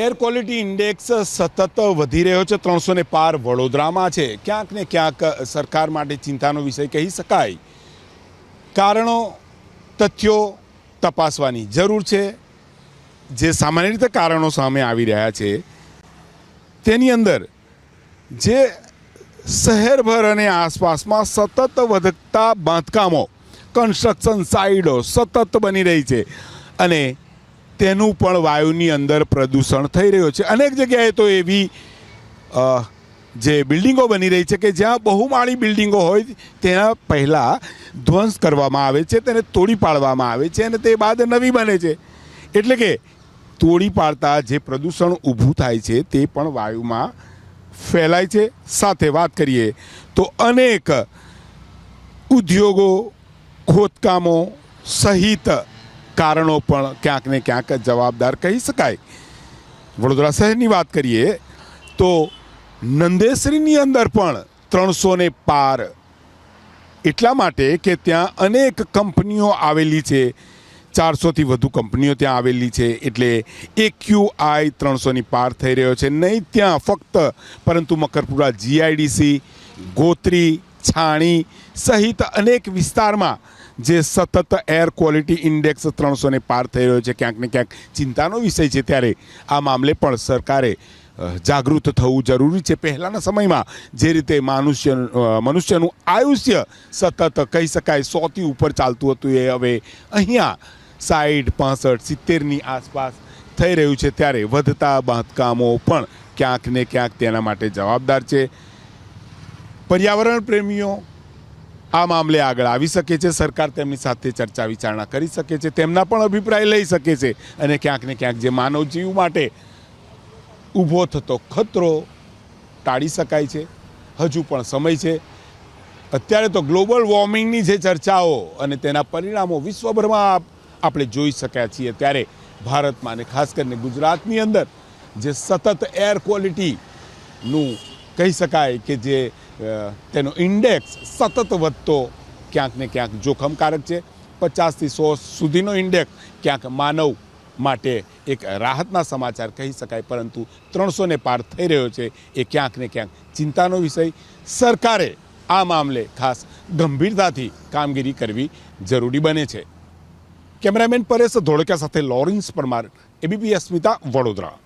Air quality index સતત વધી રહ્યો છે. ત્રણસો ને પાર વડોદરામાં છે. ક્યાંક ને ક્યાંક સરકાર માટે ચિંતાનો વિષય કહી શકાય. કારણો, તથ્યો તપાસવાની જરૂર છે. જે સામાન્ય રીતે કારણો સામે આવી રહ્યા છે, તેની અંદર જે શહેરભર અને આસપાસમાં સતત વધતા બાંધકામો કન્સ્ટ્રક્શન સાઇડો સતત બની રહી છે. અને તેનું પણ વાયુની અંદર પ્રદૂષણ થઈ રહ્યું છે. અનેક જગ્યાએ તો એવી જે બિલ્ડિંગો બની રહી છે કે જ્યાં બહુમાળી બિલ્ડિંગો હોય, તેના પહેલાં ધ્વંસ કરવામાં આવે છે, તેને તોડી પાડવામાં આવે છે અને તે બાદ નવી બને છે. એટલે કે તોડી પાડતા જે પ્રદૂષણ ઊભું થાય છે, તે પણ વાયુમાં ફેલાય છે. સાથે વાત કરીએ તો અનેક ઉદ્યોગો, ખોદકામો સહિત કારણો પણ ક્યાંક ને ક્યાંક જવાબદાર કહી શકાય. વડોદરા શહેરની વાત કરીએ તો નંદેસરીની અંદર પણ ત્રણસોને પાર. એટલા માટે કે ત્યાં અનેક કંપનીઓ આવેલી છે. ચારસોથી વધુ કંપનીઓ ત્યાં આવેલી છે. એટલે એક્યુઆઈ ત્રણસોની પાર થઈ રહ્યો છે. નહીં ત્યાં ફક્ત, પરંતુ મકરપુરા જીઆઈડીસી ગોત્રી, છાણી સહિત અનેક વિસ્તારમાં જે સતત એર ક્વોલિટી ઇન્ડેક્સ ત્રણસોને પાર થઈ રહ્યો છે, ક્યાંક ને ક્યાંક ચિંતાનો વિષય છે ત્યારે આ મામલે પણ સરકારે જાગૃત થવું જરૂરી છે. પહેલાંના સમયમાં જે રીતે મનુષ્ય મનુષ્યનું આયુષ્ય સતત કહી શકાય સોથી ઉપર ચાલતું હતું, એ હવે અહીંયા સાઠ પાસઠ, સિત્તેરની આસપાસ થઈ રહ્યું છે. ત્યારે વધતા બાંધકામો પણ ક્યાંક ને ક્યાંક તેના માટે જવાબદાર છે. પર્યાવરણ પ્રેમીઓ આ મામલે આગળ આવી શકે છે. સરકાર તેમની સાથે ચર્ચા વિચારણા કરી શકે છે. તેમના પણ અભિપ્રાય લઈ શકે છે અને ક્યાંક ને ક્યાંક જે માનવ જીવ માટે ઊભો થતો ખતરો ટાળી શકાય છે. હજુ પણ સમય છે. અત્યારે તો ગ્લોબલ વોર્મિંગની જે ચર્ચાઓ અને તેના પરિણામો વિશ્વભરમાં આપણે જોઈ શક્યા છીએ. ત્યારે ભારતમાં અને ખાસ કરીને ગુજરાતની અંદર જે સતત એર ક્વોલિટીનું કહી શકાય કે જે તેનો ઇન્ડેક્સ સતત વધતો ક્યાંક ને ક્યાંક જોખમકારક છે. પચાસથી સો સુધીનો ઇન્ડેક્સ ક્યાંક માનવ માટે એક રાહતના સમાચાર કહી શકાય, પરંતુ ત્રણસો ને પાર થઈ રહ્યો છે એ ક્યાંક ને ક્યાંક ચિંતાનો વિષય. સરકારે આ મામલે ખાસ ગંભીરતાથી કામગીરી કરવી જરૂરી બને છે. કેમેરામેન પરેશ ધોળકિયા સાથે લોરેન્સ પરમાર, એબીપી અસ્મિતા વડોદરા.